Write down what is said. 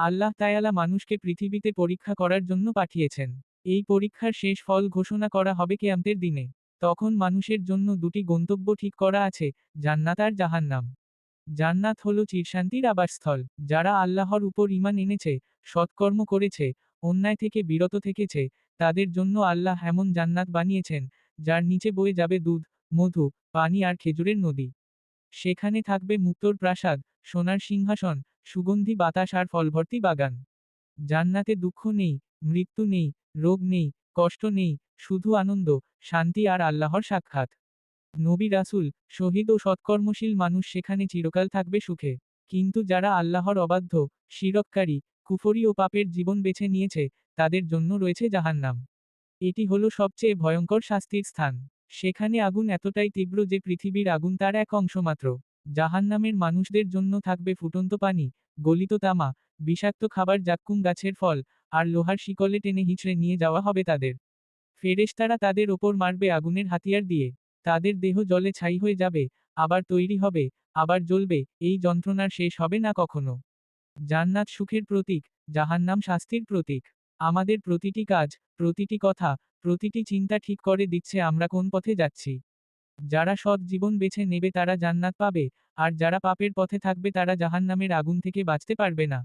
আল্লাহ তায়ালা মানুষকে পৃথিবীতে পরীক্ষা করার জন্য পাঠিয়েছেন। এই পরীক্ষার শেষ ফল ঘোষণা করা হবে কেয়ামতের দিনে। তখন মানুষের জন্য দুটি গন্তব্য ঠিক করা আছে, জান্নাত আর জাহান্নাম। জান্নাত হল চিরশান্তির আবাসস্থল, যারা আল্লাহর উপর ইমান এনেছে, সৎকর্ম করেছে, অন্যায় থেকে বিরত থেকেছে, তাদের জন্য আল্লাহ এমন জান্নাত বানিয়েছেন, যার নিচে বয়ে যাবে দুধ, মধু, পানি আর খেজুরের নদী। সেখানে থাকবে মুক্তর প্রাসাদ, সোনার সিংহাসন সুগন্ধি বাতাস আর ফলভর্তি বাগান। জান্নাতে দুঃখ নেই, মৃত্যু নেই, রোগ নেই, কষ্ট নেই, শুধু আনন্দ, শান্তি আর আল্লাহর সাক্ষাৎ। নবী রাসুল, শহীদ ও সৎকর্মশীল মানুষ সেখানে চিরকাল থাকবে সুখে। কিন্তু যারা আল্লাহর অবাধ্য, শিরককারী, কুফরি ও পাপের জীবন বেছে নিয়েছে, তাদের জন্য রয়েছে জাহান্নাম। এটি হলো সবচেয়ে ভয়ঙ্কর শাস্তির স্থান। সেখানে আগুন এতটাই তীব্র যে পৃথিবীর আগুন তার এক অংশ মাত্র জাহান্নামের মানুষদের জন্য থাকবে ফুটন্ত পানি, গলিত তামা, বিষাক্ত খাবার জাক্কুম গাছের ফল, আর লোহার শিকলে টেনে হিঁচড়ে নিয়ে যাওয়া হবে তাদের। ফেরেশতারা তাদের ওপর মারবে আগুনের হাতিয়ার দিয়ে। তাদের দেহ জলে ছাই হয়ে যাবে, আবার তৈরি হবে, আবার জ্বলবে, এই যন্ত্রণার শেষ হবে না কখনো। জান্নাত সুখের প্রতীক, জাহান্নাম শাস্তির প্রতীক। আমাদের প্রতিটি কাজ, প্রতিটি কথা, প্রতিটি চিন্তা ঠিক করে দিচ্ছে আমরা কোন পথে যাচ্ছি। যারা সৎ জীবন বেছে নেবে তারা জান্নাত পাবে, আর যারা পাপের পথে থাকবে তারা জাহান্নামের আগুন থেকে বাঁচতে পারবে না।